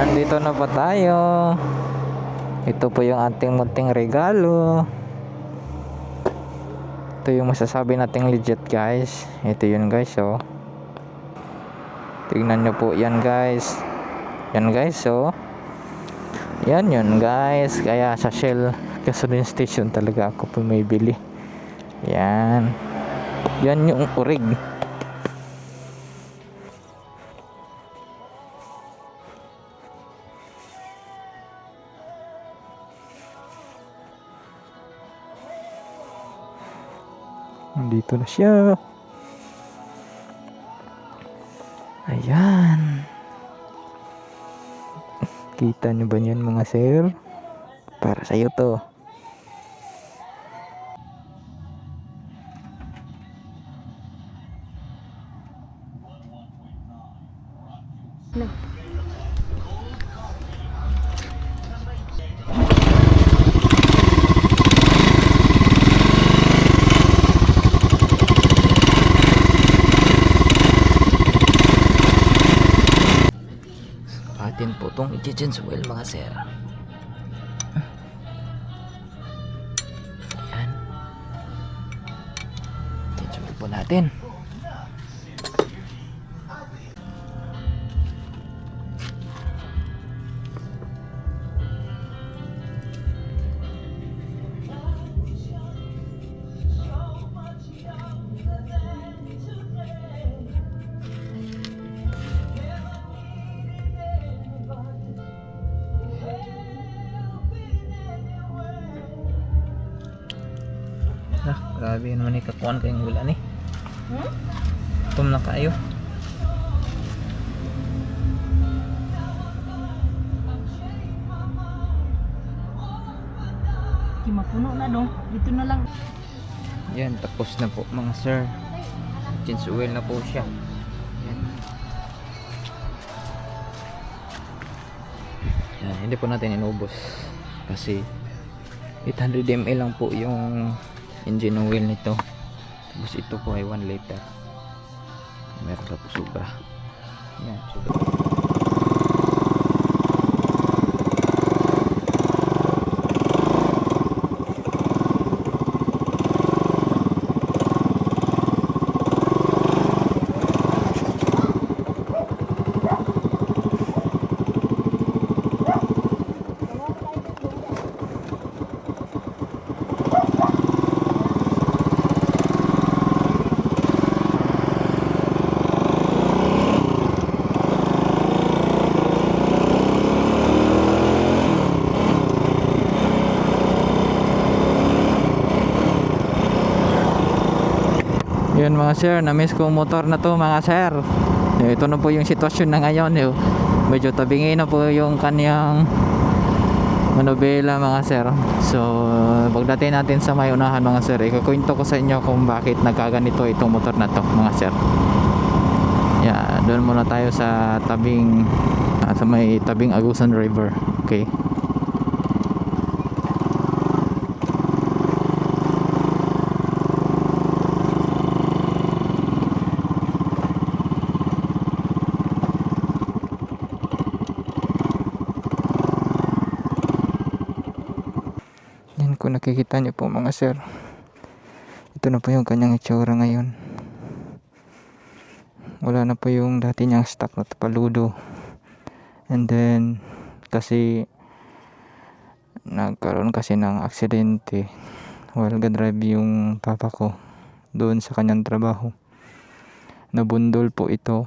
Nandito na po tayo. Ito po yung ating munting regalo. Ito yung masasabi nating legit guys. Ito yun guys oh. Tingnan nyo po yan guys. Yan guys oh. Yan yun guys. Kaya sa Shell gasoline station talaga ako po may bili. Yan. Yan yung urig. Nandito na siya. Ayan. Kita nyo ba yan mga sir? Para sa'yo to. Atin po itong i-change oil mga sir. Ayan. Change oil po natin. Ah, grabe naman ni kakuan kayong wala ni. Hmm? Tum na kayo. Di mapuno na dong. Dito na lang. Yan, tapos na po mga sir. Change oil na po siya. Yan. Yan, hindi po natin inubos. Kasi 800 ml lang po yung engine oil nito. Tapos ito po ay 1 liter. Meron pa po sobra. Yan, sobra. Yun sir, na-miss ko motor na to mga sir. Eh, Ito na po yung sitwasyon na ngayon. eh. Medyo tabingin na po yung kanyang manobela mga sir. So, pagdating natin sa may unahan mga sir, ikukwento ko sa inyo kung bakit nagkaganito itong motor na to mga sir. Yeah, doon muna tayo sa tabing ah, sa may tabing Agusan River. Okay. Nakikita niyo po mga sir. Ito na po yung kanyang itsura ngayon. Wala na po yung dati niyang stock na paludo. And then, kasi nagkaroon kasi ng aksidente while drive yung papa ko doon sa kanyang trabaho. Nabundol po ito.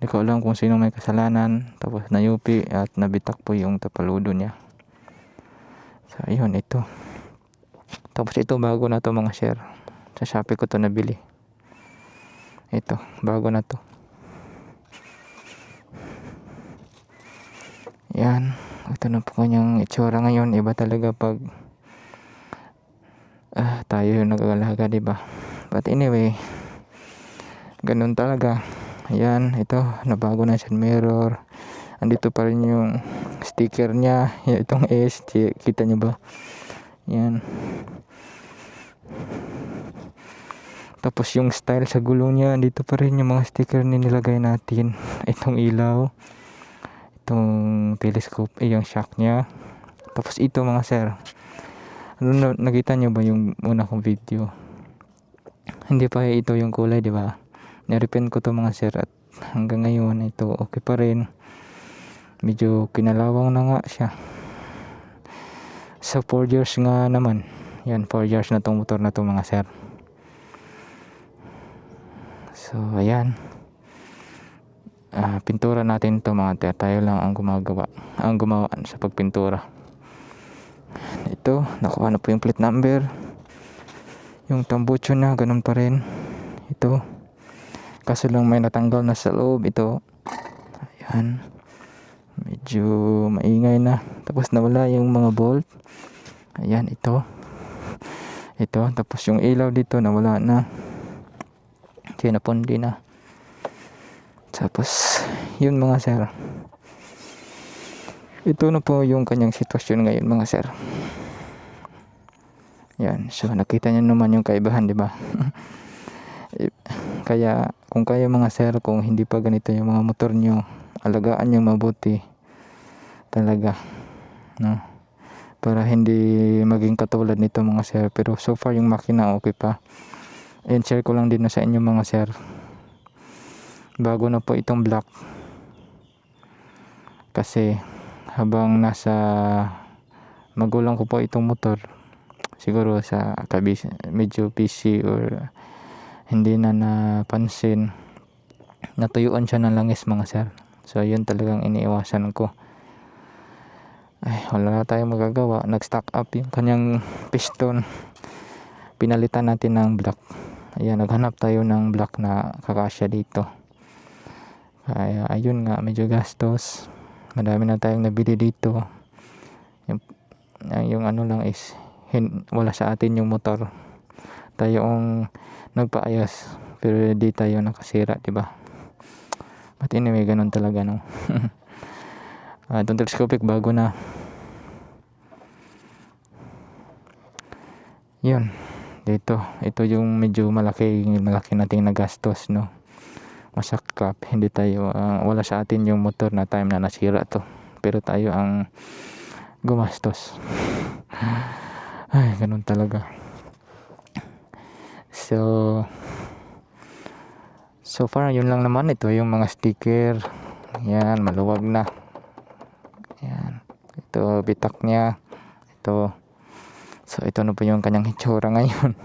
Hindi ko alam kung sino may kasalanan. Tapos nayupi at nabitak po yung tapaludo niya. So, ayun, ito. Tapos ito, bago na to mga share. Sa Shopee ko to nabili. Ito, bago na to. Yan. Ito na po kanyang itsura ngayon. Iba talaga pag ah, tayo yung nag-aalaga, di ba? But anyway, ganun talaga. Ayan, ito, nabago na siya mirror. Andito pa rin yung sticker niya. Itong S, ki- kita niyo ba? Yan. Tapos yung style sa gulong niya, dito pa rin yung mga sticker na nilagay natin. Itong ilaw. itong telescope eh yung shock niya tapos ito mga sir ano na- nakita niyo ba yung una kong video hindi pa ito yung kulay di ba nirepen ko to mga sir at hanggang ngayon ito okay pa rin medyo kinalawang na nga siya. Sa 4 years nga naman. Yan 4 years na tong motor na to mga sir. So ayan. Ah, pintura natin to mga ter tayo lang ang gumagawa ang gumawa sa pagpintura. Ito nakuha na po yung plate number. Yung tambucho na ganun pa rin. Ito. Kaso lang may natanggal na sa loob ito. Ayan medyo maingay na. Tapos nawala yung mga bolt. Ayan ito. Ito tapos yung ilaw dito nawala na. Sinapundi na. Tapos yun mga sir. Ito na po yung kanyang sitwasyon ngayon mga sir. Yan so nakita niyo naman yung kaibahan di ba? Eh, kaya kung kayo mga sir kung hindi pa ganito yung mga motor nyo alagaan nyo mabuti talaga no? Para hindi maging katulad nito mga sir. Pero so far yung makina okay pa. And share ko lang din na sa inyo mga sir. Bago na po itong black kasi habang nasa magulang ko po itong motor siguro sa kabis medyo PC or hindi na napansin natuyuan siya ng langis mga sir so yun talagang iniiwasan ko. Ay wala na tayong magagawa. Nag stock up yung kanyang piston. Pinalitan natin ng black ayan naghanap tayo ng black na kakasya dito. Kaya ayun nga medyo gastos. Madami na tayong nabili dito. Yung, yung ano lang is hin, wala sa atin yung motor. Tayo ang nagpaayos pero di tayo nakasira di ba but anyway ganun talaga no? Uh, itong telescopic bago na. Yun. Dito ito yung medyo malaki malaki nating nagastos no? Masaklap hindi tayo ah, wala sa atin yung motor na time na nasira to. Pero tayo ang gumastos. Ay ganun talaga. So so far yun lang naman. Ito yung mga sticker. Yan maluwag na. Yan ito bitak niya. Ito. So ito na po yung kanyang hitsura ngayon.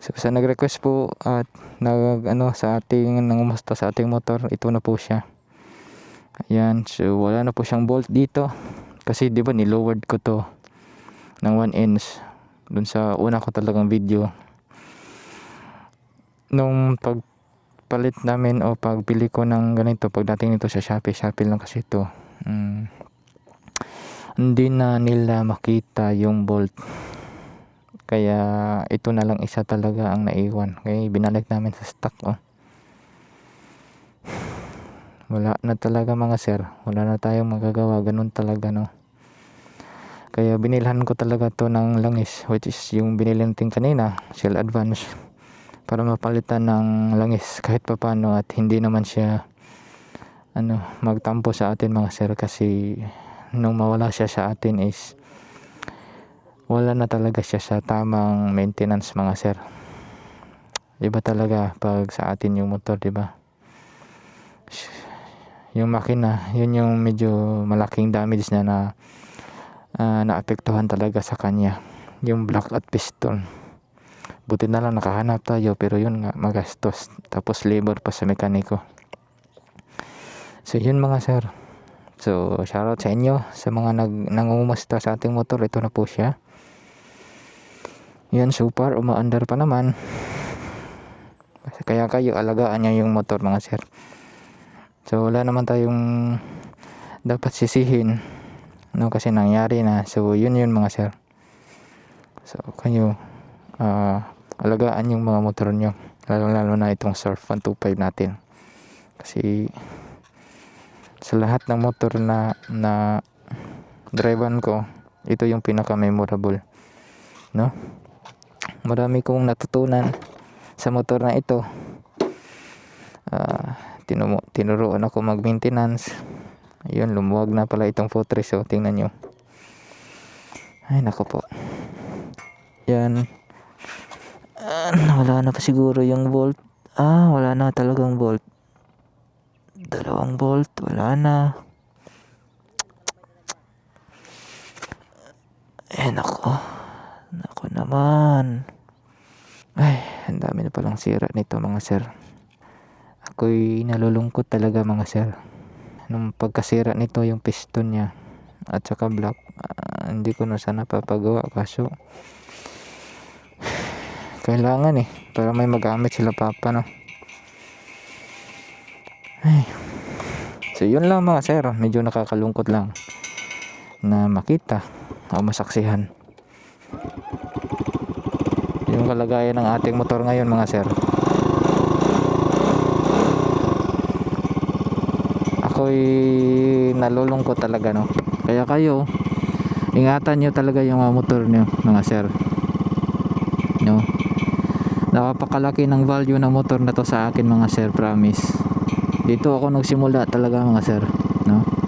So sa nag-request po at nag ano sa ating nangumusta sa ating motor ito na po siya. Ayan. So wala na po siyang bolt dito. Kasi di ba nilowered ko to ng 1 inch dun sa una ko talagang video. Nung pagpalit namin o pagbili ko ng ganito pagdating nito sa Shopee Shopee lang kasi ito. Mm, hindi na nila makita yung bolt. Kaya ito na lang isa talaga ang naiwan. Kaya binalik namin sa stock oh. wala na talaga mga sir. Wala na tayong magagawa. Ganun talaga no? Kaya binilhan ko talaga to ng langis which is yung binili natin kanina Shell Advance para mapalitan ng langis kahit papano at hindi naman siya ano magtampo sa atin mga sir kasi nung mawala siya sa atin is wala na talaga siya sa tamang maintenance mga sir. Iba talaga pag sa atin yung motor di ba? Yung makina yun yung medyo malaking damage na na ah, naapektuhan talaga sa kanya yung block at piston buti na lang nakahanap tayo pero yun nga magastos. Tapos labor pa sa mekaniko. So yun mga sir. So shoutout sa inyo sa mga nag nangungumusta sa ating motor. Ito na po siya. Yan so far umaandar pa naman. Kaya kayo alagaan niya yung motor mga sir. So wala naman tayong dapat sisihin no kasi nangyari na. So yun yun mga sir. So kayo ah alagaan yung mga motor nyo lalo lalo na itong surf 125 natin kasi sa lahat ng motor na na drivean ko ito yung pinaka memorable no marami kong natutunan sa motor na ito Ah, tinumo, tinuruan ako mag maintenance Ayun, lumuwag na pala itong footrest. Oh. Tingnan nyo. Ay, nako po. Yan. Ah, wala na pa siguro yung bolt. Ah, wala na talagang bolt. Dalawang bolt. Wala na. Eh, nako. Nako naman. Ay, ang dami na palang sira nito mga sir. Ako'y nalulungkot talaga mga sir. Nung pagkasira nito yung piston niya at saka block, ah, hindi ko na sana papagawa kaso kailangan eh para may magamit sila papa no. Ay. So yun lang mga sir, medyo nakakalungkot lang na makita o masaksihan yung kalagayan ng ating motor ngayon mga sir. Ako'y nalulungkot talaga no? Kaya kayo ingatan nyo talaga yung mga motor nyo mga sir. No napakalaki ng value ng motor na to sa akin mga sir promise dito ako nagsimula talaga mga sir no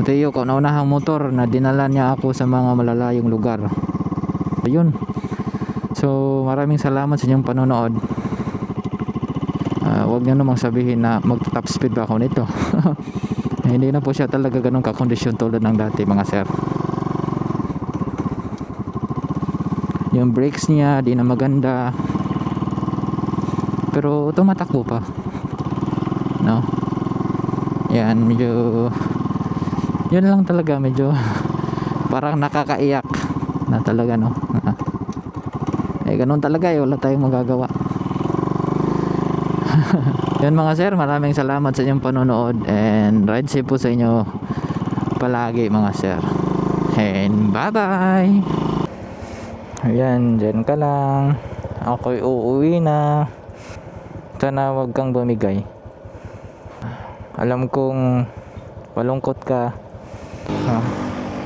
Mateo, kauna-unahang motor na dinala niya ako sa mga malalayong lugar. Ayun. So, maraming salamat sa inyong panonood. Ah, wag niyo namang sabihin na mag-top speed ba ako nito. Hindi na po siya talaga ganun kakondisyon tulad ng dati mga sir. Yung brakes niya, di na maganda. Pero tumatakbo pa. No? Yan, medyo yun lang talaga medyo parang nakakaiyak na talaga no eh ganun talaga eh wala tayong magagawa yun mga sir maraming salamat sa inyong panonood and ride safe po sa inyo palagi mga sir and bye bye ayan dyan ka lang ako'y uuwi na sana wag kang bumigay alam kong malungkot ka Ah,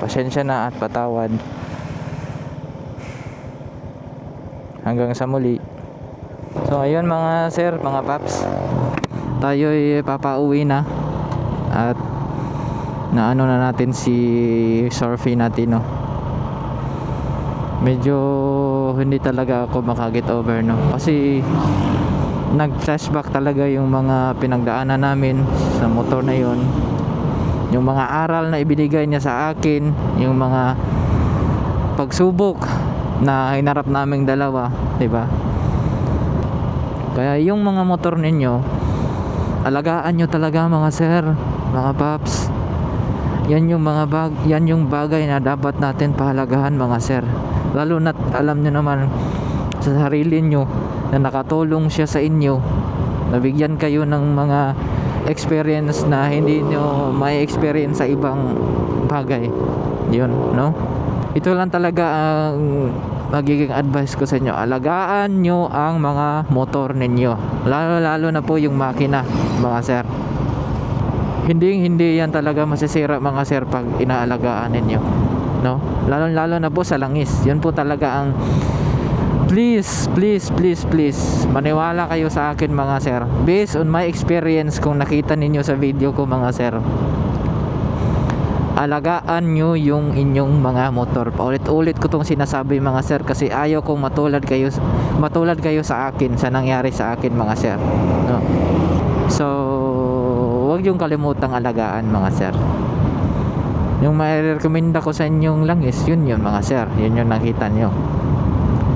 pasensya na at patawad. Hanggang sa muli. So ayun mga sir, mga paps. Tayo'y papauwi na. At naano na natin si Surfy natin no. Medyo hindi talaga ako makaget over no. Kasi nag-flashback talaga yung mga pinagdaanan namin sa motor na yon yung mga aral na ibinigay niya sa akin yung mga pagsubok na hinarap naming dalawa di ba? Kaya yung mga motor ninyo alagaan nyo talaga mga sir mga paps. Yan yung mga bag yan yung bagay na dapat natin pahalagahan mga sir lalo na alam nyo naman sa sarili nyo na nakatulong siya sa inyo nabigyan kayo ng mga experience na hindi nyo may experience sa ibang bagay. Yun no? Ito lang talaga ang magiging advice ko sa inyo. Alagaan nyo ang mga motor ninyo. Lalo lalo na po yung makina mga sir. Hindi hindi yan talaga masisira mga sir pag inaalagaan ninyo no? Lalo lalo na po sa langis. Yun po talaga ang please, please, please, please maniwala kayo sa akin mga sir. Based on my experience kung nakita ninyo sa video ko mga sir alagaan nyo yung inyong mga motor. Paulit-ulit ko tong sinasabi mga sir kasi ayaw kong matulad kayo matulad kayo sa akin sa nangyari sa akin mga sir no? so wag yung kalimutang alagaan mga sir yung mai-recommend ko sa inyong langis yun yun mga sir. Yun yung nakita nyo.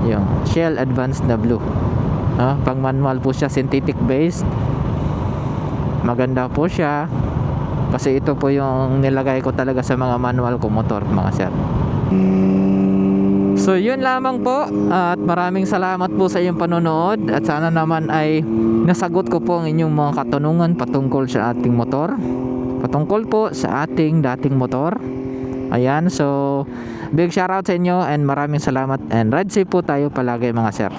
Yung Shell Advanced na blue. Ah, pang manual po siya synthetic based. Maganda po siya. Kasi ito po yung nilagay ko talaga sa mga manual ko motor mga sir. So yun lamang po. At maraming salamat po sa iyong panonood. At sana naman ay nasagot ko po ang inyong mga katanungan patungkol sa ating motor patungkol po sa ating dating motor. Ayan so big shoutout sa inyo and maraming salamat and ride safe po tayo palagi mga sir.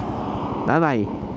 Bye bye